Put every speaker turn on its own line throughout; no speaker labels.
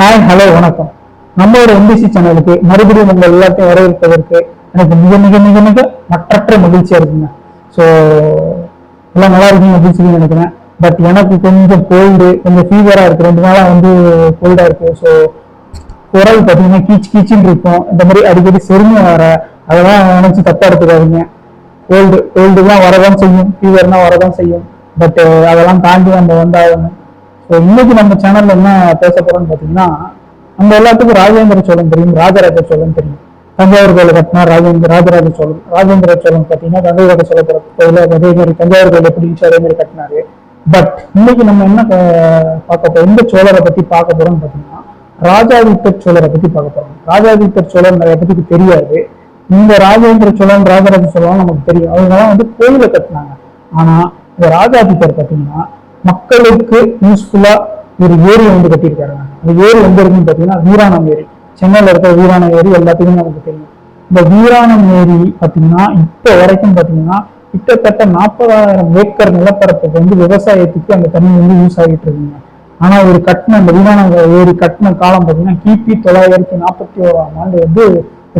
Hi hello வணக்கம். நம்மளோட MBC சேனலுக்கு மறுபடியும் உங்கள் எல்லாத்தையும் வரவேற்பதற்கு எனக்கு மிக மிக மிக மிக மற்றற்ற மகிழ்ச்சியா இருக்குங்க. ஸோ எல்லாம் நல்லா இருக்குன்னு மகிழ்ச்சின்னு நினைக்கிறேன். பட் எனக்கு கொஞ்சம் கோல்டு கொஞ்சம் ஃபீவரா இருக்கு. ரெண்டு நாளா வந்து கோல்டா இருக்கு. ஸோ குரல் பார்த்தீங்கன்னா கீச் கீச்சுன்னு இருக்கும். இந்த மாதிரி அடிக்கடி செருமை வர அதெல்லாம் நினைச்சு தப்பா எடுத்துக்காதீங்க. கோல்டு கோல்டுலாம் வரதான் செய்யும். ஃபீவர்னா வரதான் செய்யும். பட் அதெல்லாம் தாண்டி நம்ம வந்தாகணும். ஸோ இன்னைக்கு நம்ம சேனல்ல என்ன பேச போறோம்னு பாத்தீங்கன்னா நம்ம எல்லாத்துக்கும் ராஜேந்திர சோழன் தெரியும் ராஜராஜ சோழன் தெரியும். தஞ்சாவூர் கோயில் கட்டினா ராஜேந்திர ராஜராஜ சோழன் ராஜேந்திர சோழன் பார்த்தீங்கன்னா கங்கை கொண்ட கோயில அதே மாதிரி தஞ்சாவூர் கோயில் எப்படி அதே மாதிரி கட்டினாரு. பட் இன்னைக்கு நம்ம என்ன பார்க்க போறோம் எந்த சோழரை பத்தி பார்க்க போறோம்னு பாத்தீங்கன்னா ராஜாதித்தர் சோழரை பத்தி பார்க்க போறோம். ராஜாதித்த சோழன் நிறைய பேருக்கு தெரியாது. இந்த ராஜேந்திர சோழன் ராஜராஜ சோழன் நமக்கு தெரியும். அவங்க வந்து கோயிலை கட்டினாங்க. ஆனா இந்த ராஜாதித்தர் பாத்தீங்கன்னா மக்களுக்கு யூஸ்ஃபுல்லா ஒரு ஏரி வந்து கட்டியிருக்காருங்க அந்த ஏரி எங்க இருக்குன்னு பார்த்தீங்கன்னா வீராணம் ஏரி. சென்னையில இருக்கிற வீராணம் ஏரி எல்லாத்துக்குமே நமக்கு தெரியும். இந்த வீராணம் ஏரி பார்த்தீங்கன்னா இப்போ வரைக்கும் பார்த்தீங்கன்னா கிட்டத்தட்ட நாற்பதாயிரம் ஏக்கர் நிலப்பரப்புக்கு வந்து விவசாயத்துக்கு அந்த தண்ணி வந்து யூஸ் ஆகிட்டு இருக்குங்க. ஆனா ஒரு கட்டின அந்த வீராணம் ஏரி கட்டின காலம் பார்த்தீங்கன்னா கிபி தொள்ளாயிரத்தி நாற்பத்தி ஓராம் ஆண்டு வந்து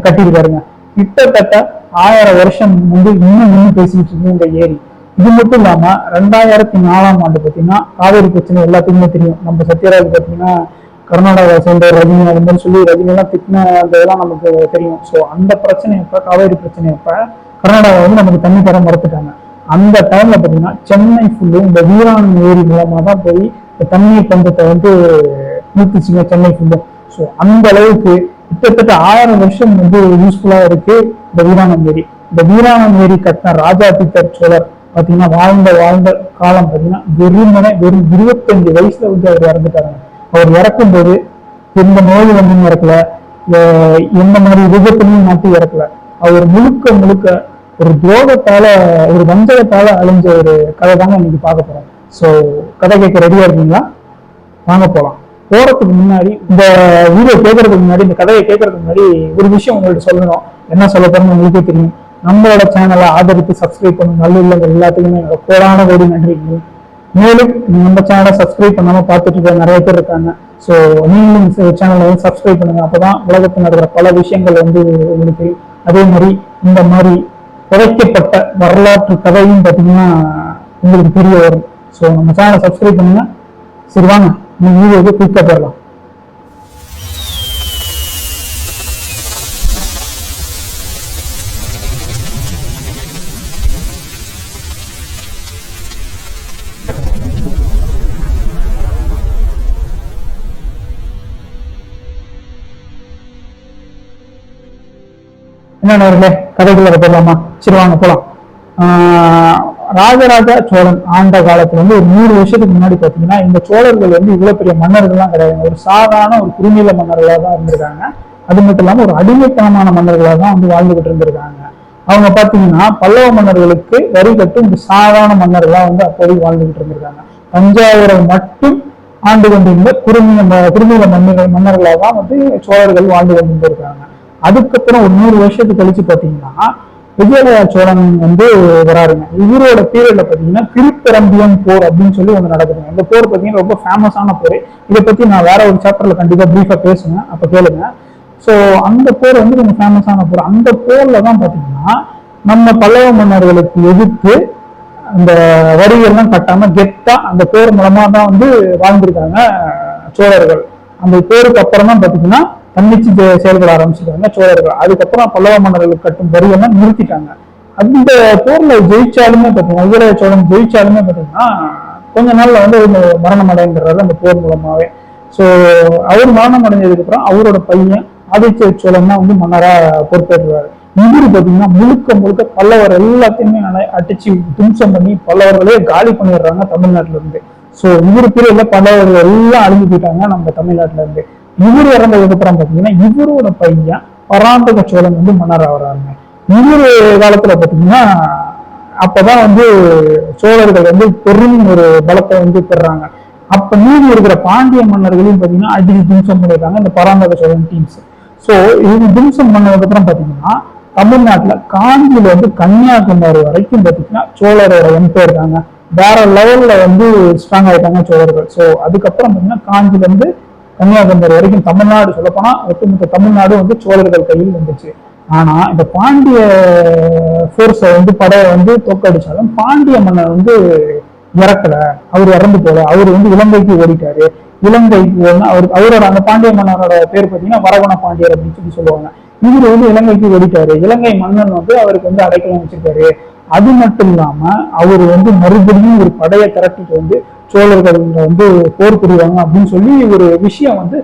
கட்டியிருக்காருங்க. கிட்டத்தட்ட ஆயிரம் வருஷம் வந்து இன்னும் இன்னும் பேசிட்டு இருக்கு இந்த ஏரி. இது மட்டும் இல்லாம ரெண்டாயிரத்தி நாலாம் ஆண்டு பார்த்தீங்கன்னா காவேரி பிரச்சனை எல்லாத்துக்குமே தெரியும். நம்ம சத்யராஜ் பார்த்தீங்கன்னா கர்நாடகா சேர்ந்த ரஜினி அது மாதிரி சொல்லி ரஜினி எல்லாம் திட்டின இதெல்லாம் நமக்கு தெரியும். ஸோ அந்த பிரச்சனை அப்ப காவேரி பிரச்சனை அப்ப கர்நாடகா வந்து நமக்கு தண்ணி தர மறுத்துட்டாங்க. அந்த டைம்ல பார்த்தீங்கன்னா சென்னை ஃபுல்லு இந்த வீராணம் ஏரி மூலமா தான் போய் இந்த தண்ணீர் பந்தத்தை வந்து நிறுத்துச்சுங்க சென்னை ஃபுல்லும் ஸோ அந்த அளவுக்கு கிட்டத்தட்ட ஆயிரம் வருஷம் வந்து யூஸ்ஃபுல்லா இருக்கு இந்த வீராணம் ஏரி. இந்த வீராணம் ஏரி கட்டின ராஜா பித்தர் சோழர் பாத்தீங்கன்னா வாழ்ந்த வாழ்ந்த காலம் பாத்தீங்கன்னா வெறுமனே வெறும் இருபத்தஞ்சு வயசுல வந்து அவர் இறந்துட்டாங்க அவர் இறக்கும் போது எந்த நோய் வந்து இறக்கல. எந்த மாதிரி விபத்துலையும் மாட்டி இறக்கல. அவர் முழுக்க முழுக்க ஒரு துரோகத்தால ஒரு வஞ்சகத்தால அழிஞ்ச ஒரு கதை தாங்க இன்னைக்கு பார்க்க போறோம். ஸோ கதை கேட்க ரெடியா இருக்கீங்களா? வாங்க போலாம். போறதுக்கு முன்னாடி இந்த வீடியோ கேட்கறதுக்கு முன்னாடி இந்த கதையை கேட்கறதுக்கு முன்னாடி ஒரு விஷயம் உங்கள்ட்ட சொல்லணும். என்ன சொல்ல போறோம்னு உங்களுக்கே தெரியும். நம்மளோட சேனலை ஆதரித்து சப்ஸ்கிரைப் பண்ணும் நல்லுள்ளங்கள் எல்லாத்துக்குமே என்னோட கோடான கோடி நன்றிகள். மேலும் நம்ம சேனலை சப்ஸ்கிரைப் பண்ணாம பார்த்துட்டு இருக்க நிறைய பேர் இருக்காங்க. ஸோ நீங்களும் சேனலை வந்து சப்ஸ்கிரைப் பண்ணுங்க. அப்பதான் உலகத்தில் நடக்கிற பல விஷயங்கள் வந்து உங்களுக்கு அதே மாதிரி இந்த மாதிரி குறைக்கப்பட்ட வரலாற்று கதையும் பார்த்தீங்கன்னா உங்களுக்கு தெரிய வரும். ஸோ நம்ம சேனலை சப்ஸ்கிரைப் பண்ணுங்க. சரி வாங்க. நீங்க வீடியோக்கு குயிக்காக போயிடலாம். என்ன நேர்களே கதைக்குள்ள போடலாமா? சரி வாங்க போலாம். ஆஹ் ராஜராஜ சோழன் ஆண்ட காலத்துல வந்து ஒரு நூறு வருஷத்துக்கு முன்னாடி பாத்தீங்கன்னா இந்த சோழர்கள் வந்து இவ்வளவு பெரிய மன்னர்கள்லாம் கிடையாது. ஒரு சாதாரண ஒரு குறுநில மன்னர்களாக தான் இருந்திருக்காங்க. அது மட்டும் இல்லாம ஒரு அடிமைத்தனமான மன்னர்களாக தான் வந்து வாழ்ந்துகிட்டு இருந்திருக்காங்க. அவங்க பாத்தீங்கன்னா பல்லவ மன்னர்களுக்கு வரி கட்டும் இந்த சாதாரண மன்னர்களா வந்து அப்போதைக்கு வாழ்ந்துகிட்டு இருந்திருக்காங்க. தஞ்சாவூரை மட்டும் ஆண்டு கொண்டிருந்த குறுநில குறுநில மன்னர்கள் மன்னர்களாக தான் வந்து சோழர்கள் வாழ்ந்து கொண்டிருந்திருக்காங்க. அதுக்கப்புறம் ஒரு நூறு வருஷத்துக்கு கழிச்சு பாத்தீங்கன்னா விஜயலயா சோழன் வந்து வராருங்க. இவரோட பீரியட்ல பாத்தீங்கன்னா திருப்பரம்பியம் போர் அப்படின்னு சொல்லி ஒன்று நடக்குதுங்க. இந்த போர் பாத்தீங்கன்னா ரொம்ப ஃபேமஸான போர். இதை பத்தி நான் வேற ஒரு சாப்டர்ல கண்டிப்பா பிரீஃபா பேசுவேன். அப்ப கேளுங்க. ஸோ அந்த போர் வந்து கொஞ்சம் ஃபேமஸான போர். அந்த போர்ல தான் பாத்தீங்கன்னா நம்ம பல்லவ மன்னர்களுக்கு எதிர்த்து அந்த வரிகள்லாம் கட்டாம கெட்டா அந்த போர் மூலமா தான் வந்து வாழ்ந்திருக்காங்க சோழர்கள். அந்த போருக்கு அப்புறம் தான் பாத்தீங்கன்னா தன்னிச்சு செ- செயல்பட ஆரம்பிச்சிருக்காங்க. சோழர்கள். அதுக்கப்புறம் பல்லவ மன்னர்கள் கட்டும் வரியெல்லாம் நிறுத்திட்டாங்க. அந்த போர்ல ஜெயிச்சாலுமே பாத்தீங்கன்னா விஜய சோழன் ஜெயிச்சாலுமே பாத்தீங்கன்னா கொஞ்ச நாள்ல வந்து மரணம் அடைங்கிறாரு அந்த போர் மூலமாவே. சோ அவர் மரணம் அடைஞ்சதுக்கு அப்புறம் அவரோட பையன் ஆதித்ய சோழன் தான் வந்து மன்னரா பொறுப்பேற்றுறாரு இவரு பாத்தீங்கன்னா முழுக்க முழுக்க பல்லவர் எல்லாத்தையுமே அடிச்சு தும்சம் பண்ணி பல்லவர்களே காலி பண்ணிடுறாங்க தமிழ்நாட்டுல இருந்து. சோ இவரு பீரியட்ல பல்லவர்கள் எல்லாம் அழிஞ்சு போயிட்டாங்க நம்ம தமிழ்நாட்டுல இருந்து. இவர் இறந்ததுக்கு அப்புறம் பாத்தீங்கன்னா இவரோட பையன் பராந்தக சோழன் வந்து மன்னர் ஆகிறாருங்க. இவரு காலத்துல பாத்தீங்கன்னா அப்பதான் வந்து சோழர்கள் வந்து பெரும் ஒரு பலத்தை வந்து பெறாங்க. அப்ப மீதி இருக்கிற பாண்டிய மன்னர்களையும் பாத்தீங்கன்னா அடிச்சு தும்சம் பண்ணிடுறாங்க இந்த பராந்தக சோழன் டீம்ஸ் சோ இது தும்சம் பண்ணதுக்கு அப்புறம் பாத்தீங்கன்னா தமிழ்நாட்டுல காஞ்சியில வந்து கன்னியாகுமரி வரைக்கும் பாத்தீங்கன்னா சோழரோட எம்பேர் இருக்காங்க வேற லெவல்ல வந்து ஸ்ட்ராங் ஆயிட்டாங்க சோழர்கள். சோ அதுக்கப்புறம் பார்த்தீங்கன்னா காஞ்சில இருந்து கன்னியாகுமரி வரைக்கும் தமிழ்நாடு சொல்லப்போனா ஒட்டுமொத்த தமிழ்நாடு வந்து சோழர்கள் கையில் வந்துச்சு ஆனா இந்த பாண்டிய போர்ஸை வந்து படையை வந்து தோக்கடிச்சாலும் பாண்டிய மன்னர் வந்து இறக்கல. அவர் இறந்து போல. அவர் வந்து இலங்கைக்கு ஓடிட்டாரு. இலங்கைக்கு அவர் அவரோட அந்த பாண்டிய மன்னரோட பேர் பார்த்தீங்கன்னா வரவண பாண்டியர் அப்படின்னு சொல்லி சொல்லுவாங்க. இவர் வந்து இலங்கைக்கு ஓடிட்டாரு. இலங்கை மன்னன் வந்து அவருக்கு வந்து அடைக்கலம் வச்சிருக்காரு. அது மட்டும் இல்லாம அவர் வந்து மறுபடியும் ஒரு படையை திரட்டிட்டு வந்து சோழர்கள் வந்து போர் புரிவாங்க அப்படின்னு சொல்லி ஒரு விஷயம் வந்து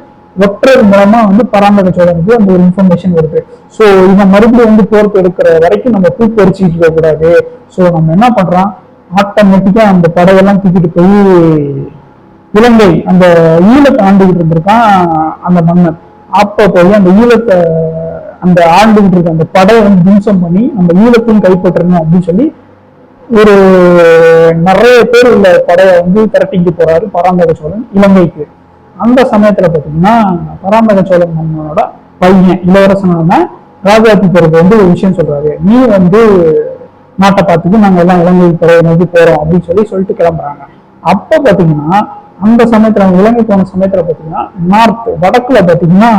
ஒற்றர் மூலமா வந்து பராந்தக சோழனுக்கு அந்த ஒரு இன்ஃபர்மேஷன் வருது. ஸோ இவன் மறுபடியும் வந்து போர் எடுக்கிற வரைக்கும் நம்ம பூ பறிச்சுட்டு இருக்க கூடாது. ஸோ நம்ம என்ன பண்றோம்? ஆட்டோமேட்டிக்கா அந்த படையெல்லாம் தூக்கிட்டு போய் இலங்கை அந்த ஈழத்தை ஆண்டுகிட்டு இருந்திருக்கான் அந்த மன்னன். அப்ப போய் அந்த ஈழத்தை அந்த ஆண்டுகிட்டு இருக்க அந்த படையை வந்து தும்சம் பண்ணி அந்த ஈழத்தையும் கைப்பற்றணும் அப்படின்னு சொல்லி ஒரு நிறைய பேர் உள்ள படையை வந்து திரட்டிக்கு போறாரு பராந்தக சோழன் இலங்கைக்கு. அந்த சமயத்துல பாத்தீங்கன்னா பராந்தக சோழன் மன்னனோட பையன் இளவரசனான ராஜாதித்தருக்கு வந்து ஒரு விஷயம் சொல்றாரு. நீ வந்து நாட்டை பார்த்துட்டு நாங்க எல்லாம் இலங்கை படையை நோக்கி போறோம் அப்படின்னு சொல்லி சொல்லிட்டு கிளம்புறாங்க. அப்ப பாத்தீங்கன்னா அந்த சமயத்துல இலங்கை போன சமயத்துல பாத்தீங்கன்னா நார்த் வடக்குல பாத்தீங்கன்னா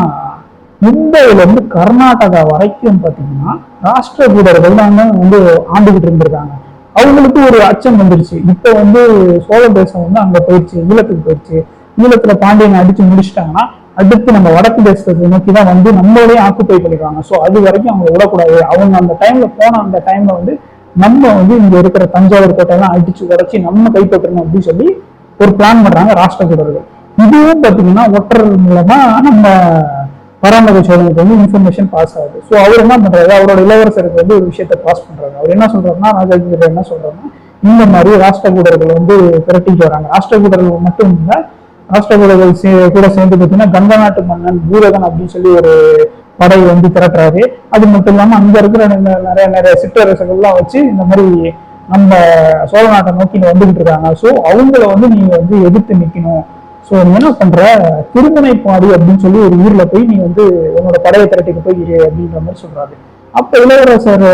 மும்பையிலிருந்து கர்நாடகா வரைக்கும் பார்த்தீங்கன்னா ராஷ்டிர வீரர்கள் தாங்க வந்து ஆண்டுகிட்டு இருந்திருக்காங்க. அவங்களுக்கு ஒரு அச்சம் வந்துருச்சு. இப்போ வந்து சோழ தேசம் வந்து அங்கே போயிடுச்சு ஈழத்துக்கு போயிடுச்சு. ஈழத்துல பாண்டியனை அடிச்சு முடிச்சிட்டாங்கன்னா அடுத்து நம்ம வடக்கு தேசத்தை நோக்கி தான் வந்து நம்மளே ஆக்குப்பை பண்ணிடுவாங்க. ஸோ அது வரைக்கும் அவங்க விடக்கூடாது. அவங்க அந்த டைம்ல போன அந்த டைம்ல வந்து நம்ம வந்து இங்க இருக்கிற தஞ்சாவூர் கோட்டையெல்லாம் அடிச்சு உடச்சி நம்ம கைப்பற்றணும் அப்படின்னு சொல்லி ஒரு பிளான் பண்றாங்க ராஷ்டிரகூடர்கள் இதுவும் பார்த்தீங்கன்னா ஒற்றர் மூலமா நம்ம பராமரி சோதனைக்கு வந்து இன்ஃபர்மேஷன் பாஸ் ஆகுது. ஸோ அவர் என்ன பண்றாரு? அவரோட இளவரசருக்கு வந்து ஒரு விஷயத்த பாஸ் பண்றாரு. அவர் என்ன சொல்றாருன்னா ராஜாஜி என்ன சொல்றாருன்னா இந்த மாதிரி ராஷ்டிரகூடர்கள் வந்து திரட்டிட்டு வராங்க. ராஷ்டிரகூடர்கள் மட்டும் இல்லை ராஷ்டிரகூடர்கள் சே- கூட சேர்ந்து பார்த்தீங்கன்னா கங்க நாட்டு மன்னன் பூரகன் அப்படின்னு சொல்லி ஒரு படை வந்து திரட்டுறாரு. அது மட்டும் இல்லாம அங்க இருக்கிற நிறைய நிறைய நிறைய சிற்றரசுகள்லாம் வச்சு இந்த மாதிரி நம்ம சோழ நாட்டை நோக்கி வந்துகிட்டு இருக்காங்க. ஸோ அவங்கள வந்து நீங்க வந்து எதிர்த்து நிக்கணும். ஸோ நீ என்ன பண்ற? திருமுனைப்பாடி அப்படின்னு சொல்லி ஒரு ஊர்ல போய் நீ வந்து உன்னோட படையை திரட்டிட்டு போய் இரு அப்படின்ற மாதிரி சொல்றாரு. அப்ப இளவரசர்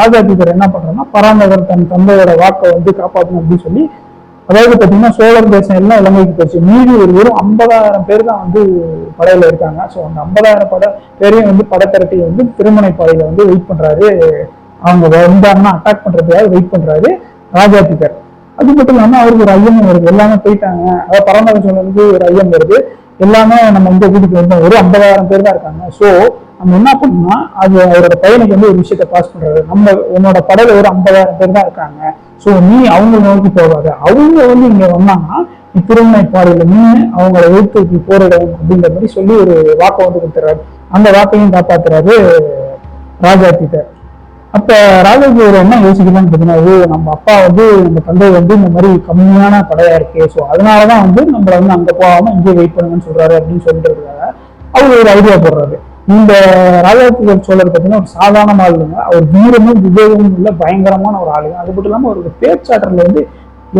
ராஜாதிபர் என்ன பண்றாருன்னா பராந்தகர் தன் தந்தையோட வாக்கை வந்து காப்பாற்றணும் அப்படின்னு சொல்லி அதாவது பார்த்தீங்கன்னா சோழர் தேசம் எல்லாம் இலங்கைக்கு போச்சு. மீதி ஒரு வெறும் ஐம்பதாயிரம் பேர் தான் வந்து படையில இருக்காங்க. ஸோ அந்த ஐம்பதாயிரம் படை பேரையும் வந்து படை வந்து திருமுனைப்பாடியில வந்து வெயிட் பண்றாரு. அவங்க வந்தாங்கன்னா அட்டாக் பண்றதுக்காக வெயிட் பண்றாரு ராஜாதிபர். அது மட்டும் இல்லாம அவருக்கு ஒரு ஐயம் வருது. எல்லாமே போயிட்டாங்க. அதாவது பரமத வந்து ஒரு ஐயம் வருது. எல்லாமே நம்ம இந்த வீட்டுக்கு வந்தோம். ஒரு ஐம்பதாயிரம் பேர் தான் இருக்காங்க. ஸோ நம்ம என்ன பண்ணோம்னா அது அவரோட பையனுக்கு வந்து ஒரு விஷயத்த பாஸ் பண்றது நம்ம உன்னோட படையில ஒரு ஐம்பதாயிரம் பேர் தான் இருக்காங்க. ஸோ நீ அவங்க நோக்கி போகாத. அவங்க வந்து இங்க வந்தாங்கன்னா நீ திருமண பாதையில நின்று அவங்களை எதிர்த்து போரிடும் அப்படின்ற மாதிரி சொல்லி ஒரு வாக்கை வந்து கொடுத்துறாரு. அந்த வாக்கையும் காப்பாத்துறாரு ராஜாத்திட்டர் அப்ப ராஜகீர் என்ன யோசிக்கலாம்னு பார்த்தீங்கன்னா ஓ நம்ம அப்பா வந்து நம்ம தந்தை வந்து இந்த மாதிரி கம்மியான தடையா இருக்கு. ஸோ அதனாலதான் வந்து நம்மள வந்து அங்க போகாம இங்கே வெயிட் பண்ணுங்கன்னு சொல்றாரு அப்படின்னு சொல்லிட்டு அவர் ஒரு ஐடியா போடுறாரு. இந்த ராஜாதிபர் சோழர் பார்த்தீங்கன்னா ஒரு சாதாரண ஆளுங்க அவர் வீரமும் விவேகமும் உள்ள பயங்கரமான ஒரு ஆளுங்க. அது மட்டும் இல்லாம அவருக்கு பேச்சாற்றல் வந்து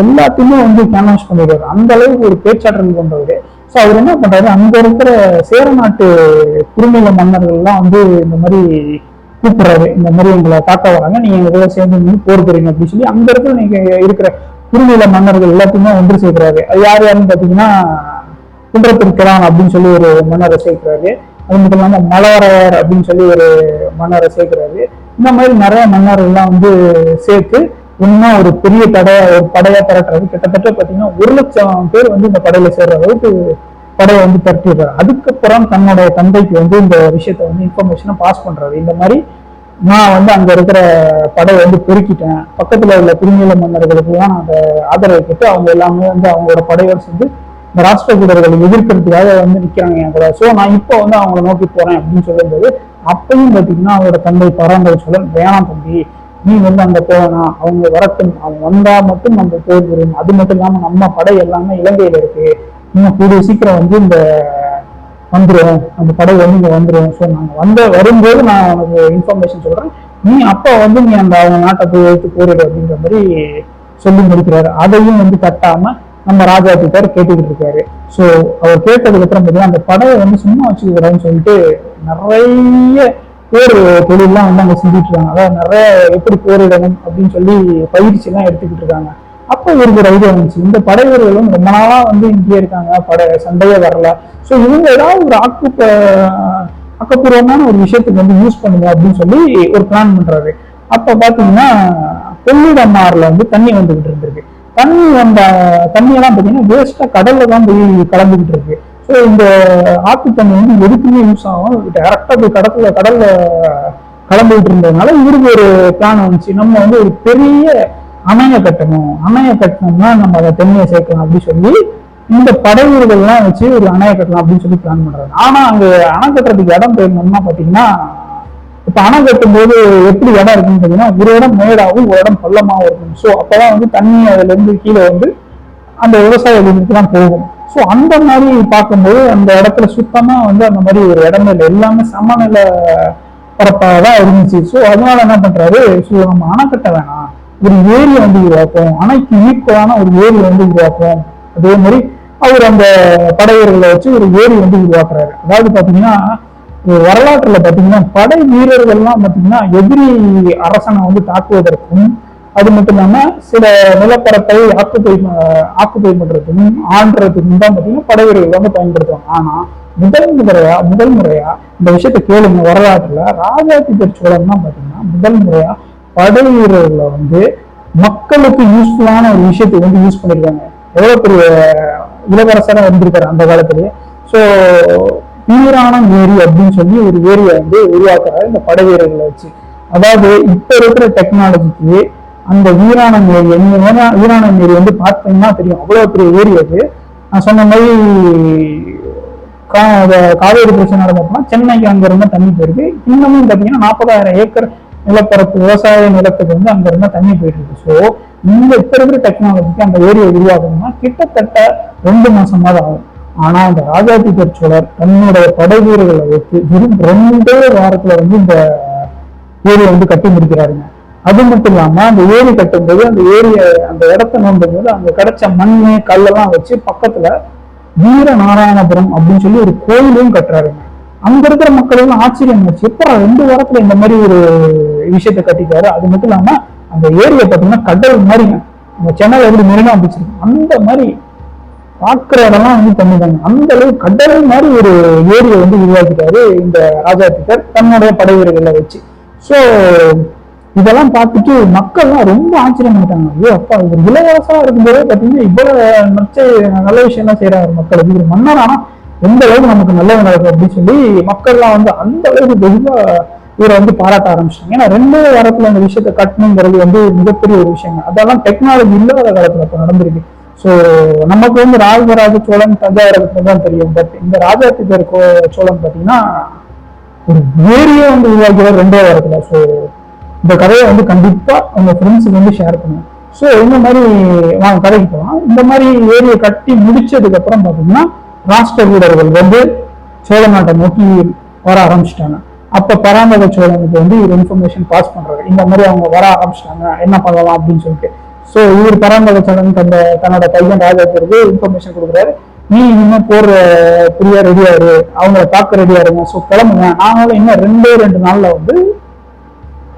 எல்லாத்தையுமே வந்து கேன்வாஸ் பண்ணிடுறாரு. அந்த அளவுக்கு ஒரு பேச்சாற்றல் கொண்டவர். ஸோ அவர் என்ன பண்றாரு? அங்க இருக்கிற சேர நாட்டு குறுநில மன்னர்கள் எல்லாம் வந்து இந்த மாதிரி கூப்பிடுறாரு. இந்த மாதிரி எங்களை தாக்க வராங்க. நீங்க எங்க கூட சேர்ந்து நின்னு போர் புரியுங்க அப்படின்னு சொல்லி அங்க இருக்கிற நீங்க இருக்கிற குறுநில மன்னர்கள் எல்லாத்தையுமே ஒன்று சேர்க்கிறாரு. அது யார் யாருன்னு பாத்தீங்கன்னா குன்றத்திற்கிறான் அப்படின்னு சொல்லி ஒரு மன்னரை சேர்க்கிறாரு. அது மட்டும் இல்லாம மலவரையர் அப்படின்னு சொல்லி ஒரு மன்னரை சேர்க்கிறாரு. இந்த மாதிரி நிறைய மன்னர்கள்லாம் வந்து சேர்த்து இன்னும் ஒரு பெரிய படைய ஒரு படையா திரட்டுறது கிட்டத்தட்ட பாத்தீங்கன்னா ஒரு லட்சம் பேர் வந்து இந்த படையில சேர்ற அளவுக்கு படையை வந்து திரட்டிடுறாரு. அதுக்கப்புறம் தன்னுடைய தந்தைக்கு வந்து இந்த விஷயத்த வந்து இன்ஃபர்மேஷனை பாஸ் பண்றாரு. இந்த மாதிரி நான் வந்து அங்க இருக்கிற படையை வந்து பெருக்கிட்டேன். பக்கத்துல உள்ள குறுநில மன்னர்களுக்கெல்லாம் நான் அதை ஆதரவு கேட்டு அவங்க எல்லாமே வந்து அவங்களோட படையோடு சேர்ந்து இந்த ராஷ்டிரகூடர்களை எதிர்க்கிறதுக்காக வந்து நிக்கிறாங்க என் கூட. ஸோ நான் இப்போ வந்து அவங்கள நோக்கி போறேன் அப்படின்னு சொல்லும்போது அப்பயும் பாத்தீங்கன்னா அவரோட தந்தை பராமரி சோழன் வேணாம் தம்பி நீ வந்து அங்க போகணும் அவங்க வரட்டும். அவங்க வந்தா மட்டும் நம்ம போர் அது மட்டும் இல்லாம நம்ம படை எல்லாமே இலங்கையில இருக்கு. இன்னும் கூடிய சீக்கிரம் வந்து இந்த வந்துரும். அந்த படகு வந்து இங்க வந்துரும். ஸோ நாங்கள் வந்த வரும்போது நான் உனக்கு இன்ஃபர்மேஷன் சொல்றேன். நீ அப்போ வந்து நீ அந்த அவங்க நாட்டை போய் எடுத்து போரிடு அப்படின்ற மாதிரி சொல்லி முடிக்கிறாரு. அதையும் வந்து தட்டாம நம்ம ராஜாத்திட்டார் கேட்டுக்கிட்டு இருக்காரு. ஸோ அவர் கேட்டதுக்கு அப்புறம் பார்த்தீங்கன்னா அந்த படையை வந்து சும்மா வச்சுக்கிறேன்னு சொல்லிட்டு நிறைய போர் தொழிலெலாம் வந்து அங்கே செஞ்சுட்டு இருக்காங்க. அதாவது நிறைய எப்படி போரிடணும் அப்படின்னு சொல்லி பயிற்சி எல்லாம் எடுத்துக்கிட்டு இருக்காங்க. அப்போ இவருக்கு ஒரு ஐடியா வந்துச்சு. இந்த படைவீரர்களும் ரொம்ப நாளா வந்து இங்கே இருக்காங்க. படை சண்டையே வரல. ஸோ இவங்க ஏதாவது ஒரு ஆக்கு ஆக்கப்பூர்வமான ஒரு விஷயத்துக்கு வந்து யூஸ் பண்ணுங்க அப்படின்னு சொல்லி ஒரு பிளான் பண்றாரு. அப்ப பாத்தீங்கன்னா கொள்ளிடமாறுல வந்து தண்ணி வந்துகிட்டு இருந்திருக்கு. தண்ணி வந்த தண்ணியெல்லாம் பார்த்தீங்கன்னா வேஸ்டா கடல்ல தான் போய் கலந்துகிட்டு இருக்கு. ஸோ இந்த ஆத்து தண்ணி வந்து எதுக்குமே யூஸ் ஆகும் டேரக்டா போய் கடத்துல கடல்ல கலந்துகிட்டு இருந்ததுனால இவருக்கு ஒரு பிளான் வந்துச்சு. நம்ம வந்து ஒரு பெரிய அணைய கட்டணும் அணைய கட்டணும்னா நம்ம அதை தென்னையை சேர்க்கலாம் அப்படின்னு சொல்லி இந்த படைநீர்கள்லாம் வச்சு ஒரு அணைய கட்டலாம் அப்படின்னு சொல்லி பிளான் பண்றாங்க. ஆனா அங்க அணை கட்டுறதுக்கு இடம் போயிருந்தோம்னா பாத்தீங்கன்னா இப்ப அணை கட்டும் போது எப்படி இடம் இருக்குன்னு பாத்தீங்கன்னா ஒரு இடம் மேடாகவும் ஒரு இடம் பள்ளமாகவும் இருக்கும் ஸோ அப்பதான் வந்து தண்ணி அதுல இருந்து கீழே வந்து அந்த விவசாய தான் போகும். ஸோ அந்த மாதிரி பார்க்கும்போது அந்த இடத்துல சுத்தமா வந்து அந்த மாதிரி ஒரு இடமே இல்லை. எல்லாமே சமநிலை பரப்பாக தான் இருந்துச்சு. ஸோ அதனால என்ன பண்றாரு? ஸோ நம்ம அணை கட்ட வேணாம். ஒரு ஏரியை வந்து உருவாக்கும். அணைக்கு ஈக்குவலான ஒரு ஏரி வந்து உருவாக்கும். அதே மாதிரி அவர் அந்த படையர்களை வச்சு ஒரு ஏரி வந்து உருவாக்குறாரு. அதாவது பாத்தீங்கன்னா ஒரு வரலாற்றுல பாத்தீங்கன்னா படை வீரர்கள்லாம் பாத்தீங்கன்னா எதிரி அரசனை வந்து தாக்குவதற்கும் அது மட்டும் இல்லாம சில நிலப்பரப்பை ஆக்குப்பை ஆக்குப்பை பண்றதுக்கும் ஆண்டுறதுக்கும் தான் பாத்தீங்கன்னா படை வீரர்கள் வந்து பயன்படுத்துவாங்க. ஆனா முதல் முறையா முதல் முறையா இந்த விஷயத்த கேளுங்க வரலாற்றுல ராஜாதிபர் சோழன் தான் பாத்தீங்கன்னா முதல் முறையா படை வீரர்களை வந்து மக்களுக்கு யூஸ்ஃபுல்லான ஒரு விஷயத்தை வந்து யூஸ் பண்ணிருக்காங்க. எவ்வளவு பெரிய இளவரசரா இருந்திருக்காரு அந்த காலத்திலேயே. ஸோ பீரானம் ஏரி அப்படின்னு சொல்லி ஒரு ஏரியை வந்து உருவாக்குறாரு இந்த படை வீரர்களை வச்சு. அதாவது இப்ப இருக்கிற டெக்னாலஜிக்கு அந்த வீராணம் ஏரி என்ன வீராணம் ஏரி வந்து பார்த்தீங்கன்னா தெரியும். அவ்வளவு பெரிய ஏரி அது. நான் சொன்ன மாதிரி கா- காவேரி பிரச்சனை நடந்தப்போ சென்னைக்கு அங்க இருந்தா தண்ணி போயிருக்கு. இன்னமும் பாத்தீங்கன்னா நாற்பதாயிரம் ஏக்கர் நிலப்பரப்பு விவசாய நிலத்துக்கு வந்து அங்க இருந்தா தண்ணி போயிட்டு இருக்கு. ஸோ இந்த இப்ப இருக்கிற டெக்னாலஜிக்கு அந்த ஏரியை உருவாகணும்னா கிட்டத்தட்ட ரெண்டு மாசமாவது ஆகும். ஆனா இந்த ராஜாதிபர் சோழர் தன்னுடைய படை வீரர்களை வைத்து வெறும் ரெண்டே வாரத்துல வந்து இந்த ஏரியை வந்து கட்டி முடிக்கிறாருங்க. அது மட்டும் இல்லாம அந்த ஏரி கட்டும்போது அந்த ஏரியை அந்த இடத்த நோண்டும் போது அங்க கிடைச்ச மண்ணு கல்லெல்லாம் வச்சு பக்கத்துல வீர நாராயணபுரம் அப்படின்னு சொல்லி ஒரு கோயிலையும் கட்டுறாருங்க. அங்க இருக்கிற மக்கள் எல்லாம் ஆச்சரியம் ஆச்சு எப்ப ரெண்டு வாரத்துல இந்த மாதிரி ஒரு விஷயத்த கட்டிட்டாரு? அது மட்டும் இல்லாம அந்த ஏரியை பாத்தீங்கன்னா கடல் மாதிரிங்க நம்ம சென்னையில் எப்படி மெரினா பீச் அந்த மாதிரி பார்க்கிற இடம்லாம் வந்து பண்ணிட்டாங்க. அந்த அளவு கடல் மாதிரி ஒரு ஏரியை வந்து உருவாக்கிட்டாரு இந்த ராஜாதித்தர் தன்னுடைய படை வீரர்களை வச்சு. ஸோ இதெல்லாம் பார்த்துட்டு மக்கள்லாம் ரொம்ப ஆச்சரியம் பண்ணிட்டாங்க ஐயோ அப்பா இவர் இளவரசா இருக்கும்போது பார்த்தீங்கன்னா இவ்வளவு நச்ச நல்ல விஷயம்லாம் செய்யறாரு மக்கள். இவர் மன்னர் ஆனா எந்த அளவுக்கு நமக்கு நல்லது நடக்கும் அப்படின்னு சொல்லி மக்கள்லாம் வந்து அந்த அளவுக்கு வெகுவா இவரை வந்து பாராட்ட ஆரம்பிச்சிட்டாங்க. ஏன்னா ரெண்டு வாரத்துல அந்த விஷயத்த கட்டணுங்கிறது வந்து மிகப்பெரிய ஒரு விஷயங்க. அதெல்லாம் டெக்னாலஜி இல்லாத காலத்துல இப்ப நடந்திருக்கு. ஸோ நமக்கு வந்து ராஜராஜ சோழன் தஞ்சாவூரத்துக்கு தான் தெரியும். பட் இந்த ராஜாத்தி கோ சோழன் பார்த்தீங்கன்னா ஒரு ஏரியை வந்து உருவாக்கியவர் ரெண்டே வாரத்துல. ஸோ இந்த கதையை வந்து கண்டிப்பா உங்க ஃப்ரெண்ட்ஸுக்கு வந்து ஷேர் பண்ணுங்க. ஸோ இந்த மாதிரி வாங்க கதைக்கு போகலாம் இந்த மாதிரி ஏரியை கட்டி முடிச்சதுக்கு அப்புறம் பார்த்தீங்கன்னா ராஷ்டிர வீரர்கள் வந்து சோழ நாட்டை நோக்கி வர ஆரம்பிச்சிட்டாங்க. அப்ப பராந்தக சோழனுக்கு வந்து இவர் இன்ஃபர்மேஷன் பாஸ் பண்றாரு இந்த மாதிரி அவங்க வர ஆரம்பிச்சிட்டாங்க. என்ன பண்ணலாம் அப்படின்னு சொல்லிட்டு. ஸோ இவர் பராந்தக சோழன் தந்த தன்னோட கையன் ராஜாத்திற்கு இன்ஃபர்மேஷன் கொடுக்குறாரு. நீ இன்னும் போற புரிய ரெடியா இரு அவங்கள பார்க்க ரெடியா இருங்க ஸோ கிளம்புங்க. நாங்களும் இன்னும் ரெண்டே ரெண்டு நாள்ல வந்து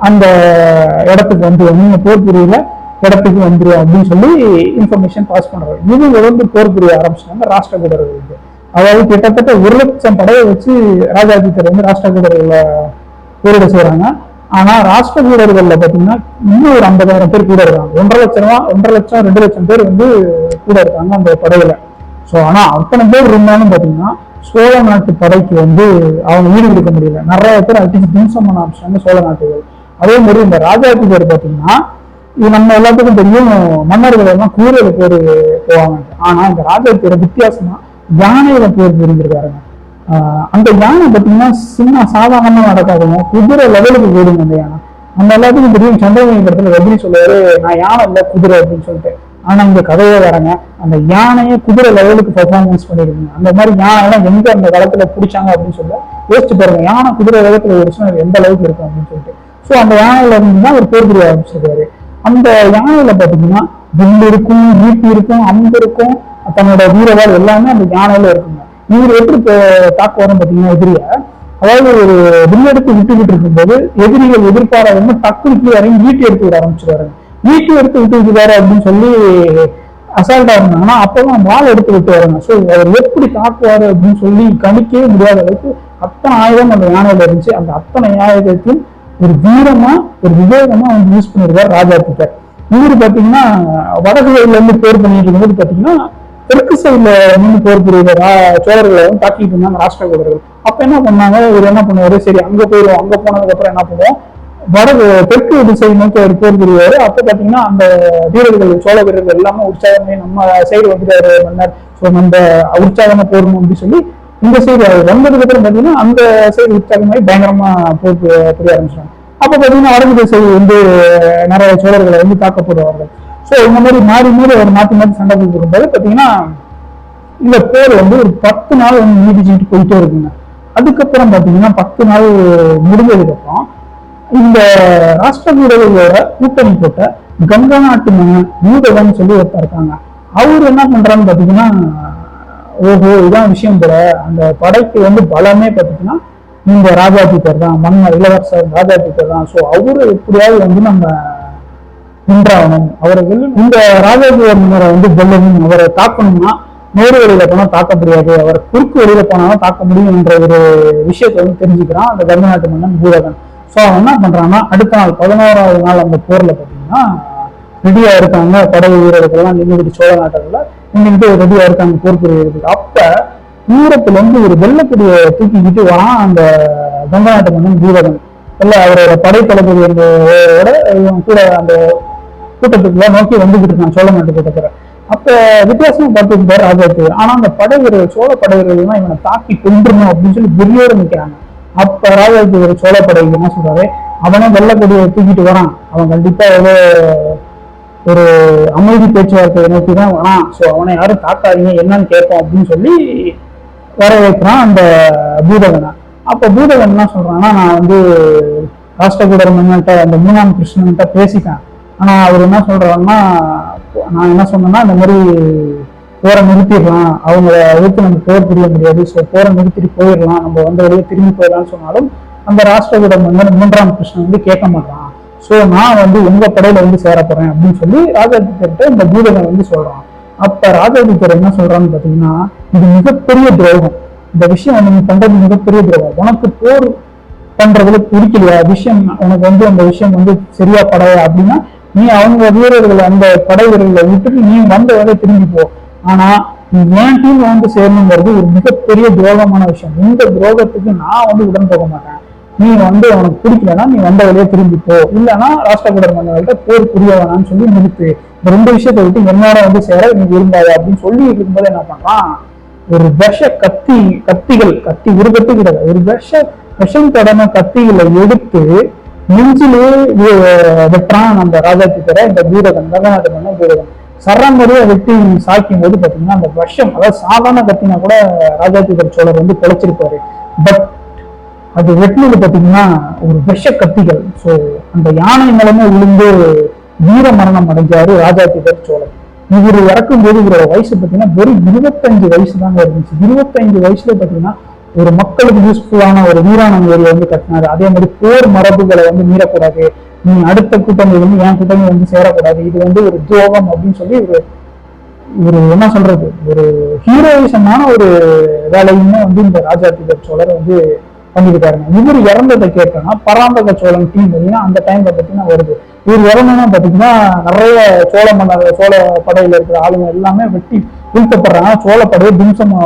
அந்த இடத்துக்கு வந்து நீங்க போர் புரியல. இடத்துக்கு வந்துடும் அப்படின்னு சொல்லி இன்ஃபர்மேஷன் பாஸ் பண்றாரு இது வந்து போர் புரிய ஆரம்பிச்சிட்டாங்க ராஷ்டிரகூடர்களுக்கு அதாவது கிட்டத்தட்ட ஒரு லட்சம் படையை வச்சு ராஜாதித்தர் வந்து ராஷ்டிரகூடர்களை போரிட செய்றாங்க ஆனா ராஷ்டிரகூடர்கள்ல பாத்தீங்கன்னா இன்னும் ஒரு ஐம்பதாயிரம் பேர் கூட இருக்காங்க ஒன்றரை லட்சம் ரூபா ஒன்றரை லட்சம் ரெண்டு லட்சம் பேர் வந்து கூட இருக்காங்க அந்த படையில ஸோ ஆனா அத்தனை பேர் இருந்தாலும் பாத்தீங்கன்னா சோழ நாட்டு படைக்கு வந்து அவங்க ஈடு கொடுக்க முடியல நிறைய பேர் அடிச்சு திம்சம் பண்ண ஆரம்பிச்சாங்க சோழ நாட்டுகள் அதே மாதிரி இந்த ராஜாதிபர் பாத்தீங்கன்னா இது நம்ம எல்லாத்துக்கும் தெரியும். மன்னர்கள் எல்லாம் குதிரையில போர் போவாங்க. ஆனா இந்த ராஜாதிபர் வித்தியாசமா யானையில போர் புரிஞ்சிருக்காருங்க அந்த யானை பாத்தீங்கன்னா சின்ன சாதாரணமா நடக்காதுங்க. குதிரை லெவலுக்கு போயிடுங்க அந்த யானை. நம்ம எல்லாத்துக்கும் தெரியும் சந்திரமணி படத்துல ரஜினி சொல்லுவாரு நான் யானை இல்லை குதிரை அப்படின்னு சொல்லிட்டு. ஆனா இங்க கதையே வரங்க அந்த யானையை குதிரை லெவலுக்கு பெர்ஃபார்மன்ஸ் பண்ணிருக்கீங்க. அந்த மாதிரி யானை எங்க அந்த காலத்துல பிடிச்சாங்க அப்படின்னு சொல்ல யோசிச்சு பாருங்க. யானை குதிரை வேகத்துல ஒரு அது எந்த அளவுக்கு இருக்கும் அப்படின்னு சொல்லிட்டு. ஸோ அந்த யானையில இருந்து தான் ஒரு பேர் புரிய ஆரம்பிச்சிருக்காரு. அந்த யானையில பாத்தீங்கன்னா வில் இருக்கும் ஈட்டி இருக்கும் அம்பு இருக்கும். தன்னோட வீரவாள் எல்லாமே அந்த யானையில இருக்குங்க. இவர் எப்படி தாக்க தாக்குவாருன்னு பாத்தீங்கன்னா எதிரிய. அதாவது ஒரு வில்லெடுத்து விட்டுக்கிட்டு இருக்கும்போது எதிரிகள் எதிர்பாராதவங்க டக்குனு கீழே இறங்கி ஈட்டி எடுத்து விட ஆரம்பிச்சிருவாரு ஈட்டி எடுத்து விட்டு விட்டுவாரு அப்படின்னு சொல்லி அசால்ட்டா இருந்தாங்கன்னா அப்பதான் வாழை எடுத்து விட்டு வராங்க. ஸோ அவர் எப்படி தாக்குவாரு அப்படின்னு சொல்லி கணிக்கவே முடியாத அளவுக்கு அத்தனை ஆயுதம் அந்த யானையில இருந்துச்சு. அந்த அத்தனை ஆயுதத்தையும் ஒரு வீரமா ஒரு விவேகமா வந்து யூஸ் பண்ணிருக்காரு ராஜா பித்தர் இவரு பாத்தீங்கன்னா வடக்கு சைடுல இருந்து போர் பண்ணிட்டு இருக்கும்போது பாத்தீங்கன்னா தெற்கு சைடுல நின்று போர் புரியுற ரா- சோழர்களை வந்து தாக்கிட்டு இருந்தாங்க ராஷ்டிரகூடர்கள் அப்ப என்ன பண்ணாங்க? இவர் என்ன பண்ணுவாரு? சரி அங்க போயிடுவோம் அங்க போனதுக்கு அப்புறம் என்ன பண்ணுவோம்? வடக்கு தெற்கு திசை நோக்கி அவர் போர் புரிவாரு. அப்ப பாத்தீங்கன்னா அந்த வீரர்கள் சோழ வீரர்கள் எல்லாமே உற்சாகமே நம்ம சைடு வந்துட்டாரு மன்னர் ஸோ நம்ம உற்சாகமா போடணும் அப்படின்னு சொல்லி இந்த சைடு அவர் வந்ததுக்கு அப்புறம் பார்த்தீங்கன்னா அந்த சைடு உற்சாகமாய் பயங்கரமா போர் புரிய ஆரம்பிச்சாங்க அப்போ பார்த்தீங்கன்னா வடக்கு சைடு வந்து நிறைய சோழர்களை வந்து தாக்கப்படுவார்கள் ஸோ இந்த மாதிரி மாறி மாறி அவர் மாற்றி மாற்றி சண்டை போட்டு பார்த்தீங்கன்னா இந்த போர் வந்து ஒரு பத்து நாள் வந்து நீடிச்சுட்டு போயிட்டே இருக்குங்க. அதுக்கப்புறம் பார்த்தீங்கன்னா பத்து நாள் முடிஞ்சதுக்கப்புறம் இந்த ராஷ்டிர வீரர்களோட கூட்டணி போட்ட கங்கா நாட்டு மன்னன் சொல்லி ஒருத்தர் இருக்காங்க. அவர் என்ன பண்றான்னு பார்த்தீங்கன்னா ஓஹோ இதான் விஷயம் போல அந்த படைக்கு வந்து பலமே பாத்தீங்கன்னா இந்த ராஜாஜி பேர் தான் மன்னர் இளவரசர் ராஜாஜி பேர் தான். ஸோ அவரு எப்படியாவது வந்து நம்ம நின்றாகணும். அவரை இந்த ராஜாஜி மன்னரை வந்து வெல்லணும். அவரை தாக்கணும்னா நேரு வழியில போனா தாக்க முடியாது. அவர் குறுக்கு வழியில போனாலும் தாக்க முடியும் என்ற ஒரு விஷயத்தை வந்து தெரிஞ்சுக்கிறான் அந்த தமிழ்நாட்டு மன்னன் பூரகன். ஸோ அவன் என்ன பண்றான்னா அடுத்த நாள் பதினோராவது நாள் அந்த போர்ல பார்த்தீங்கன்னா ரெடியா இருக்காங்க. படை வீரர்கள்லாம் நின்றுட்டு சோழ நாட்டத்தில் நின்றுட்டு ரெடியா இருக்காங்க போர் புரியறதுக்கு அப்ப தூரத்துல இருந்து ஒரு வெள்ளக்கூடிய தூக்கிக்கிட்டு வரான் அந்த கங்கா நாட்டு மன்னன் பூரகன் இல்ல அவரோட படை தளபதியோட இவன் கூட அந்த கூட்டத்துக்குள்ள நோக்கி வந்துகிட்டு இருக்கான் சோழ நாட்டு கூட்டத்துல அப்ப வித்தியாசமா பார்த்துக்கிட்டாரு ராஜாக்கு ஆனா அந்த படை வீரர் சோழ படை வீரர்கள் இவனை தாக்கி கொண்டுருணும் அப்படின்னு சொல்லி வெறியோட நிக்கிறாங்க. அப்ப ராஜாக்கு ஒரு சோழ படை என்ன சொல்றாரு? அவனே வெள்ளக்கொடியை தூக்கிட்டு வரான். அவன் கண்டிப்பா ஏதோ ஒரு அமைதி பேச்சுவார்த்தையை நோக்கி தான் வரான் ஸோ அவனை யாரும் தாக்காதீங்க என்னன்னு கேட்போம் அப்படின்னு சொல்லி வர வைக்கிறான் அந்த பூதகனை. அப்போ பூதகன் என்ன சொல்றான்னா நான் வந்து ராஷ்டிரகூடர் மன்னன்ட்ட அந்த மூணாம் கிருஷ்ணன்கிட்ட பேசிட்டேன். ஆனா அவர் என்ன சொல்றாருன்னா நான் என்ன சொன்னேன்னா இந்த மாதிரி போரை நிறுத்திடலாம். அவங்கள எதிர்த்து நம்ம போர் புரிய முடியாது. ஸோ போரை நிறுத்திட்டு போயிடலாம். நம்ம வந்த வழியே திரும்பி போயிடலாம்னு சொன்னாலும் அந்த ராஷ்டிரகூட மன்னன் மூன்றாம் கிருஷ்ணன் வந்து கேட்க மாட்டான். ஸோ நான் வந்து உங்க படையில வந்து சேர போறேன் அப்படின்னு சொல்லி ராஜாதித்தர்கிட்ட இந்த பூதகன் வந்து சொல்றான். அப்ப ராஜாதித்தர் என்ன சொல்றான்னு பாத்தீங்கன்னா இது மிகப்பெரிய துரோகம். இந்த விஷயம் வந்து நீ பண்றது மிகப்பெரிய துரோகம். உனக்கு போர் பண்றதுல பிடிக்கலையா? விஷயம் உனக்கு வந்து அந்த விஷயம் வந்து சரியா படையா அப்படின்னா நீ அவங்க வீரர்கள் அந்த படை வீரர்களை விட்டுட்டு நீ வந்த வேலை திரும்பி போ. ஆனா நீ என் டீம் வந்து சேரணுங்கிறது ஒரு மிகப்பெரிய துரோகமான விஷயம். இந்த துரோகத்துக்கு நான் வந்து உடன் போக மாட்டேன். நீ வந்து உனக்கு பிடிக்கலன்னா நீ வந்த வழியே திரும்பி போ. இல்லைன்னா ராஷ்டிரகூடர் மன்னர்கள்ட்ட போர் புரிய வேணாம்னு சொல்லி நிறுத்து இந்த ரெண்டு விஷயத்தை விட்டு என்னோட வந்து சேர நீ விரும்பாத அப்படின்னு சொல்லி இருக்கும்போது என்ன பண்றான்? ஒரு விஷ கத்தி கத்திகள் கத்தி ஒரு கத்தி கிடையாது ஒரு விஷ விஷம் தொடர்ந்த கத்திகளை எடுத்து நெஞ்சிலே வி- வெட்டுறான் நம்ம ராஜாத்திக்கரை இந்த பூரகன் ரங்கநாத மன்னன் பூரகன் சரமரியா வெட்டி சாய்க்கும் போது பாத்தீங்கன்னா அந்த விஷம் அதாவது சாதாரண கத்தினா கூட ராஜாத்திகர் சோழர் வந்து குலைச்சிருப்பாரு பட் அது வெட்டினது பார்த்தீங்கன்னா ஒரு விஷ கத்திகள். ஸோ அந்த யானை நிலமே விழுந்து வீர மரணம் அடைஞ்சாரு ராஜாதிபர் சோழன். இவர் இறக்கும் போது இவரோட வயசு பார்த்தீங்கன்னா வெறும் இருபத்தஞ்சு வயசு தாங்க இருந்துச்சு. இருபத்தஞ்சு வயசுல பார்த்தீங்கன்னா ஒரு மக்களுக்கு யூஸ்ஃபுல்லான ஒரு வீராணம் ஏரியா வந்து கட்டினாரு. அதே மாதிரி போர் மரபுகளை வந்து மீறக்கூடாது. நீ அடுத்த கூட்டணி வந்து என் கூட்டணி வந்து சேரக்கூடாது. இது வந்து ஒரு துரோகம் அப்படின்னு சொல்லி ஒரு ஒரு என்ன சொல்றது? ஒரு ஹீரோயிசமான ஒரு வேலையுமே வந்து இந்த ராஜாதிபர் சோழர் வந்து பண்ணிக்கிட்டாருங்க இவர் இறந்ததை கேட்டோம்னா பராந்தக சோழன் டீம் பார்த்தீங்கன்னா அந்த டைம்ல பார்த்தீங்கன்னா வருது. இவர் இறந்தோம்னா பார்த்தீங்கன்னா நிறைய சோழ மன்னர் சோழ படையில இருக்கிற ஆளுங்க எல்லாமே வெட்டி வீழ்த்தப்படுறாங்க. சோழ படையை தும்சமா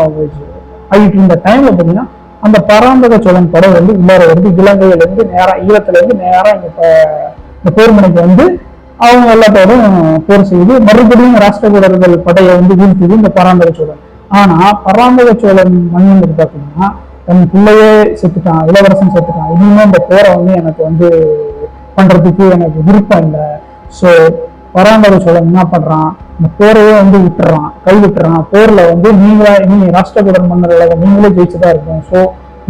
ஆகிட்டு இருந்த டைம்ல பார்த்தீங்கன்னா அந்த பராந்தக சோழன் படை வந்து உள்ளார வருது. இலங்கையில இருந்து நேரா ஈழத்துல இருந்து நேரா இங்க இந்த போர்மனைக்கு வந்து அவங்க எல்லாத்தோடும் போர் செய்து மறுபடியும் ராஷ்டிரகூடர்கள் படையை வந்து வீழ்த்தியது இந்த பராந்தக சோழன். ஆனா பராந்தக சோழன் மன்னன் பார்த்தீங்கன்னா என் பிள்ளையே செத்துட்டான் இளவரசன் செத்துட்டான். இனிமே இந்த போரை வந்து எனக்கு வந்து பண்றதுக்கு எனக்கு விருப்பம் இல்லை. ஸோ பராந்தக சோழன் என்ன பண்றான்? இந்த போரையே வந்து விட்டுறான் கை விட்டுறான் போர்ல வந்து நீங்களா நீ ராஷ்டிரகுடன் மன்னர்களை நீங்களே ஜெயிச்சுதான் இருக்கும் ஸோ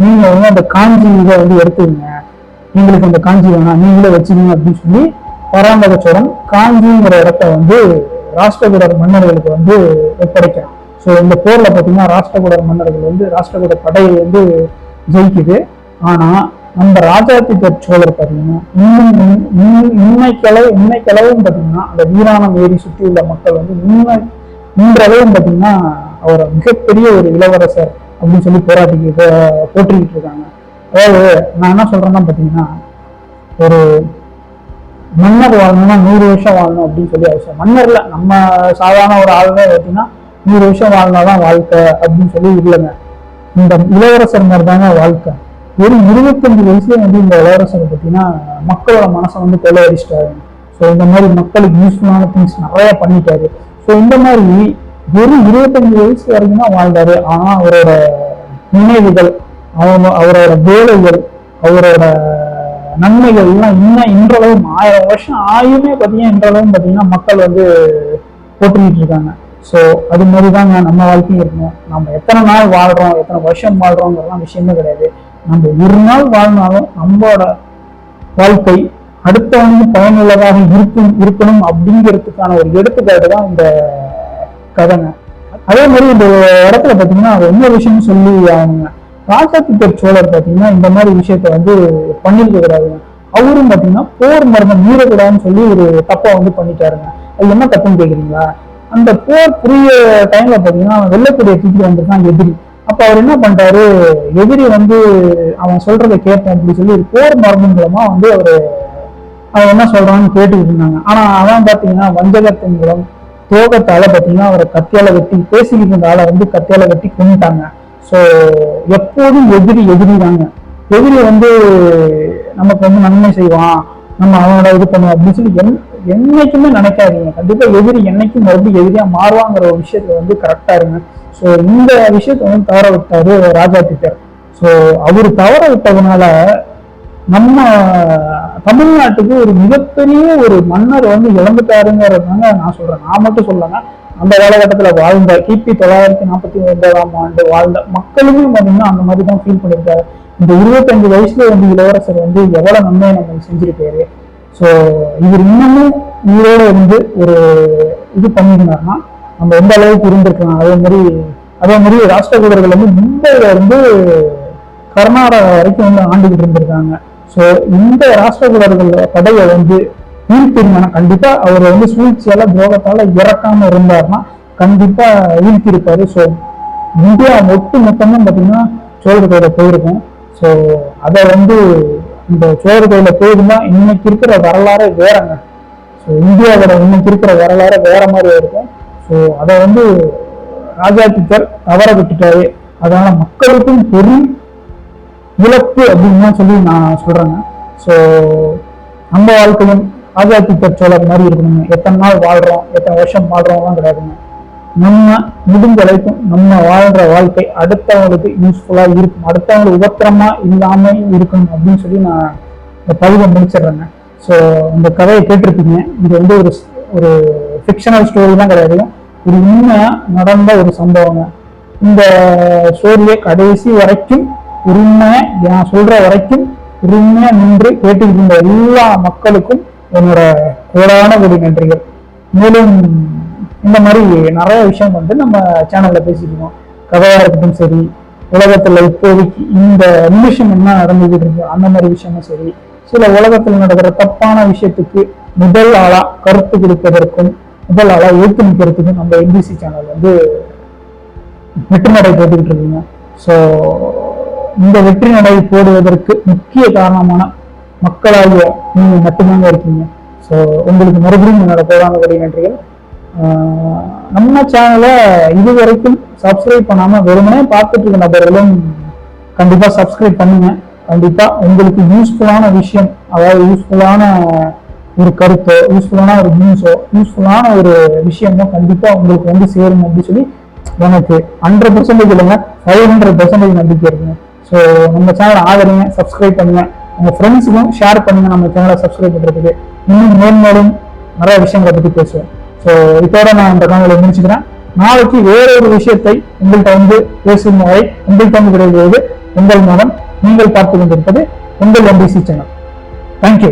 நீங்க வந்து அந்த காஞ்சி இதை வந்து எடுத்துக்கங்க. எங்களுக்கு அந்த காஞ்சி வேணாம் நீங்களே வச்சுக்கீங்க அப்படின்னு சொல்லி பராந்தக சோழன் காஞ்சிங்கிற இடத்த வந்து ராஷ்டிரகுடர் மன்னர்களுக்கு வந்து ஒப்படைக்கிறான். ஸோ இந்த போரில் பார்த்தீங்கன்னா ராஷ்டிரகூட மன்னர்கள் வந்து ராஷ்டிரகூட படையை வந்து ஜெயிக்குது. ஆனால் நம்ம ராஜாதித்த சோழர் பார்த்தீங்கன்னா இன்னும் இன்னும் இன்னும் இன்னைக்களவு இன்னைக்களவும் பார்த்தீங்கன்னா அந்த வீராணம் ஏரி சுற்றி உள்ள மக்கள் வந்து இன்ன இன்றளவும் பார்த்தீங்கன்னா அவரை மிகப்பெரிய ஒரு இளவரசர் அப்படின்னு சொல்லி போராட்டி போற்றிக்கிட்டு இருக்காங்க. அதாவது நான் என்ன சொல்றேன்னா பார்த்தீங்கன்னா ஒரு மன்னர் வாழணும்னா நூறு வருஷம் வாழணும் அப்படின்னு சொல்லி அவசியம். மன்னர்ல நம்ம சாதாரண ஒரு ஆளுமே பார்த்தீங்கன்னா நூறு வருஷம் வாழ்ந்தாதான் வாழ்க்கை அப்படின்னு சொல்லி இல்லைங்க. இந்த இளவரசர் மாதிரி தாங்க வாழ்க்கை. ஒரு இருபத்தஞ்சு வயசுல வந்து இந்த இளவரசரை பார்த்தீங்கன்னா மக்களோட மனசை வந்து கொள்ளையடிச்சிட்டாரு. ஸோ இந்த மாதிரி மக்களுக்கு யூஸ்ஃபுல்லான திங்ஸ் நிறைய பண்ணிட்டாரு. ஸோ இந்த மாதிரி வெறும் இருபத்தஞ்சு வயசு வரைக்கும் தான் வாழ்ந்தாரு. ஆனா அவரோட நினைவுகள் அவங்க அவரோட வேலைகள் அவரோட நன்மைகள் எல்லாம் இன்னும் இன்றளவும் ஆயிரம் வருஷம் ஆயுமே பார்த்தீங்கன்னா இன்றளவும் பார்த்தீங்கன்னா மக்கள் வந்து போட்டுக்கிட்டு இருக்காங்க. ஸோ அது மாதிரி தாங்க நம்ம வாழ்க்கையும் இருக்கணும். நம்ம எத்தனை நாள் வாழ்கிறோம் எத்தனை வருஷம் வாழ்றோங்கிறலாம் விஷயமே கிடையாது. நம்ம ஒரு நாள் வாழ்னாலும் நம்மளோட வாழ்க்கை அடுத்தவனுக்கு பயனுள்ளதாக இருக்கும் இருக்கணும் அப்படிங்கிறதுக்கான ஒரு எடுத்துக்காட்டு தான் இந்த கதைங்க. அதே மாதிரி இந்த இடத்துல பார்த்தீங்கன்னா அது என்ன விஷயம் சொல்லி அவங்க ராஜாதித்தர் சோழர் பார்த்தீங்கன்னா இந்த மாதிரி விஷயத்த வந்து பண்ணிருக்க கூடாதுங்க அவரும் பார்த்தீங்கன்னா போர் மரணம் மீறக்கூடாதுன்னு சொல்லி ஒரு தப்பை வந்து பண்ணிட்டாருங்க. அது என்ன தப்புன்னு கேட்குறீங்களா அந்த போர் புரிய டைம்ல பார்த்தீங்கன்னா அவன் வெள்ளக்கூடிய தூக்கி வந்திருக்கான் எதிரி. அப்ப அவர் என்ன பண்ணிட்டாரு? எதிரி வந்து அவன் சொல்றதை கேட்போம் அப்படின்னு சொல்லி போர் மரணம் மூலமா வந்து அவரு அவன் என்ன சொல்றான்னு கேட்டுக்கிட்டு இருந்தாங்க. ஆனா அவன் பாத்தீங்கன்னா வஞ்சகத்தின் மூலம் தோகத்தால பாத்தீங்கன்னா அவரை கத்தியால வெட்டி பேசிக்கிட்டு இருந்த ஆளை வந்து கத்தியால வெட்டி கொண்டுட்டாங்க ஸோ எப்போதும் எதிரி எதிரி தாங்க. எதிரி வந்து நமக்கு வந்து நன்மை செய்வான். நம்ம அவனோட இது பண்ணுவோம் அப்படின்னு சொல்லி என் என்னைக்குமே நினைக்காதீங்க. கண்டிப்பா எதிரி என்னைக்கும் மறுபடியும் எதிரியா மாறுவாங்கிற ஒரு விஷயத்துல வந்து கரெக்டா இருங்க. ஸோ இந்த விஷயத்தை வந்து தவற விட்டாரு ராஜாதித்தர் ஸோ அவர் தவற விட்டதுனால நம்ம தமிழ்நாட்டுக்கு ஒரு மிகப்பெரிய ஒரு மன்னர் வந்து இழந்துட்டாருங்கிறதாங்க நான் சொல்றேன். நான் மட்டும் சொல்லலைன்னா அந்த காலகட்டத்துல வாழ்ந்த கிபி தொள்ளாயிரத்தி நாற்பத்தி ஒன்பதாம் ஆண்டு வாழ்ந்த மக்களுமே பார்த்தீங்கன்னா அந்த மாதிரி தான் ஃபீல் பண்ணியிருக்காரு. இந்த இருபத்தஞ்சு வயசுல வந்து இளவரசர் வந்து எவ்வளவு நன்மையை நம்ம செஞ்சிருக்காரு. ஸோ இவர் இன்னமும் உயிரோட இருந்து ஒரு இது பண்ணியிருந்தாருன்னா நம்ம எந்த அளவுக்கு இருந்திருக்கலாம்? அதே மாதிரி அதே மாதிரி ராஷ்டிரகூடர்கள் வந்து மும்பையில இருந்து கர்நாடகா வரைக்கும் வந்து ஆண்டுகிட்டு இருந்திருக்காங்க. ஸோ இந்த ராஷ்டிரகூடர்கள் படையை வந்து வீழ்த்திருந்தானா கண்டிப்பா அவர் வந்து சூழ்ச்சியால துரோகத்தால இறக்காம இருந்தாருன்னா கண்டிப்பா வீழ்த்திருப்பாரு ஸோ இந்தியா ஒட்டு மொத்தமும் பார்த்தீங்கன்னா சோழர்களோட போயிருக்கும். ஸோ அதை வந்து இந்த சோழர் கோயில போயிருந்தா இன்னைக்கு இருக்கிற வரலாறு வேறங்க. ஸோ இந்தியாவோட இன்னைக்கு இருக்கிற வரலாறு வேற மாதிரி இருக்கும். ஸோ அதை வந்து ராஜாதித்தர் தவற விட்டுட்டாரு. அதனால மக்களுக்கும் பெரும் இழப்பு அப்படின்னு சொல்லி நான் சொல்றேங்க. ஸோ நம்ம வாழ்க்கையும் ராஜாதித்தர் சோழர் மாதிரி இருக்கணுங்க. எத்தனை நாள் வாழ்றோம் எத்தனை வருஷம் வாழ்றோம்லாம் கிடையாதுங்க. நம்ம முடிஞ்ச நம்ம வாழ்ற வாழ்க்கை அடுத்தவங்களுக்கு யூஸ்ஃபுல்லா இருக்கும். அடுத்தவங்களுக்கு உபத்திரமா இல்லாம இருக்கணும் அப்படின்னு சொல்லி நான் இந்த பதிவை முடிச்சிடுறேங்க. ஸோ இந்த கதையை கேட்டிருப்பீங்க. இது வந்து ஒரு ஒரு ஃபிக்ஷனல் ஸ்டோரி தான் கிடையாது. இது உண்மையா நடந்த ஒரு சம்பவங்க. இந்த ஸ்டோரியை கடைசி வரைக்கும் உண்மையா நான் சொல்ற வரைக்கும் உண்மையா நின்று கேட்டுக்கிட்டு இருந்த எல்லா மக்களுக்கும் என்னோட கோடான கோடி நன்றிகள். மேலும் இந்த மாதிரி நிறைய விஷயம் வந்து நம்ம சேனல்ல பேசிட்டு கதையா இருக்கட்டும் சரி உலகத்துல இப்போதைக்கு இந்த நிமிஷம் என்ன நடந்துகிட்டு இருக்கு அந்த மாதிரி விஷயமும் சரி சில உலகத்தில் நடக்கிற தப்பான விஷயத்துக்கு முதல் ஆளா கருத்து கொடுப்பதற்கும் முதல் ஆளா எழுத்து நிற்கிறதுக்கும் நம்ம எம்பிசி சேனல் வந்து வெற்றி நடை போட்டுக்கிட்டு இருக்குங்க. ஸோ இந்த வெற்றி நடை போடுவதற்கு முக்கிய காரணமான மக்களாகிய நீங்க மட்டும்தாங்க இருக்கீங்க. ஸோ உங்களுக்கு மறுபடியும் என்னோட கோடான நன்றிகள். நம்ம சேனலை இதுவரைக்கும் சப்ஸ்கிரைப் பண்ணாமல் வெறுமனே பார்த்துட்டு இருக்க நபர்களும் கண்டிப்பாக சப்ஸ்கிரைப் பண்ணுங்க. கண்டிப்பாக உங்களுக்கு யூஸ்ஃபுல்லான விஷயம் அதாவது யூஸ்ஃபுல்லான ஒரு கருத்தோ யூஸ்ஃபுல்லான ஒரு நியூஸோ யூஸ்ஃபுல்லான ஒரு விஷயமோ கண்டிப்பாக உங்களுக்கு வந்து சேரும் அப்படின்னு சொல்லி எனக்கு ஹண்ட்ரட் பர்சன்டேஜ் இல்லைங்க ஃபைவ் ஹண்ட்ரட் பர்சன்டேஜ் நம்பிக்கை இருக்குங்க. ஸோ நம்ம சேனலை ஆதரிங்க சப்ஸ்கிரைப் பண்ணுங்க. உங்கள் ஃப்ரெண்ட்ஸுக்கும் ஷேர் பண்ணுங்க நம்ம சேனலை சப்ஸ்கிரைப் பண்ணுறதுக்கு இன்னும் மேன்மேலும் நிறைய விஷயங்களை பற்றி பேசுவோம். ஸோ இதோட நான் இந்த காணொலியை முடிச்சுக்கிறேன். நாளைக்கு வேற ஒரு விஷயத்தை உங்கள்கிட்ட வந்து பேசும் வரை உங்கள்கிட்ட வந்து கிடைக்கிறது உங்கள் மூலம் நீங்கள் பார்த்து கொண்டிருப்பது உங்கள் எம்பிசி சேனல் தேங்க்யூ